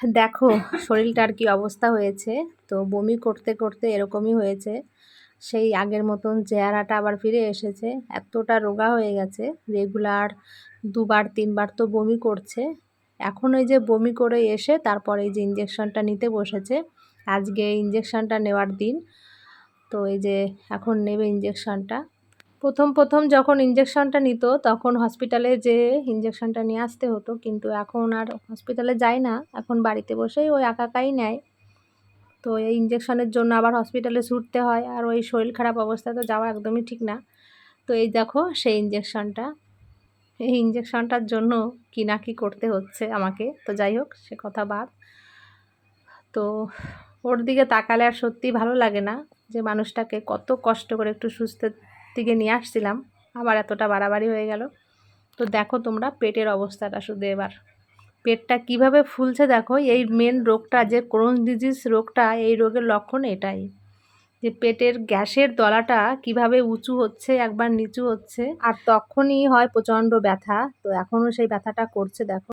দেখো, শরীরটার কি অবস্থা হয়েছে? তো বমি করতে করতে এরকমই হয়েছে। সেই আগের মতন চেহারাটা আবার ফিরে এসেছে। এতটা রোগা হয়ে গেছে। রেগুলার দুবার, তিনবার তো বমি করছে। এখন ওই যে বমি করে এসে তারপর এই যে ইঞ্জেকশনটা নিতে বসেছে। আজকে ইঞ্জেকশনটা নেওয়ার দিন। তো এই যে এখন নেবে ইঞ্জেকশনটা প্রথম প্রথম যখন ইঞ্জেকশনটা নিত, তখন হসপিটালে যে ইঞ্জেকশনটা নিয়ে আসতে হতো, কিন্তু এখন আর হসপিটালে যায় না। এখন বাড়িতে বসেই ওই একাকাই নেয়। তো এই ইঞ্জেকশনের জন্য আবার হসপিটালে ছুটতে হয়। আর ওই শরীর খারাপ অবস্থায় তো যাওয়া একদমই ঠিক না। তো এই দেখো, সেই ইঞ্জেকশনটা এই ইঞ্জেকশনটার জন্য কি না কি করতে হচ্ছে আমাকে। তো যাই হোক, সে কথা বাদ। তো ওর দিকে তাকালে আর সত্যি ভালো লাগে না যে মানুষটাকে কত কষ্ট করে একটু সুস্থের দিকে নিয়ে আসছিলাম, আবার এতটা বাড়াবাড়ি হয়ে গেল। তো দেখো তোমরা পেটের অবস্থাটা শুধু এবার। পেটটা কীভাবে ফুলছে দেখো, এই মেন রোগটা যে ক্রোন ডিজিজ রোগটা, এই রোগের লক্ষণ এটাই। যে পেটের গ্যাসের দলাটা কীভাবে উঁচু হচ্ছে, একবার নিচু হচ্ছে, আর তখনই হয় প্রচণ্ড ব্যথা। তো এখনও সেই ব্যথাটা করছে দেখো।